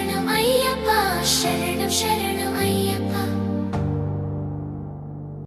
சுவாமி சரணம்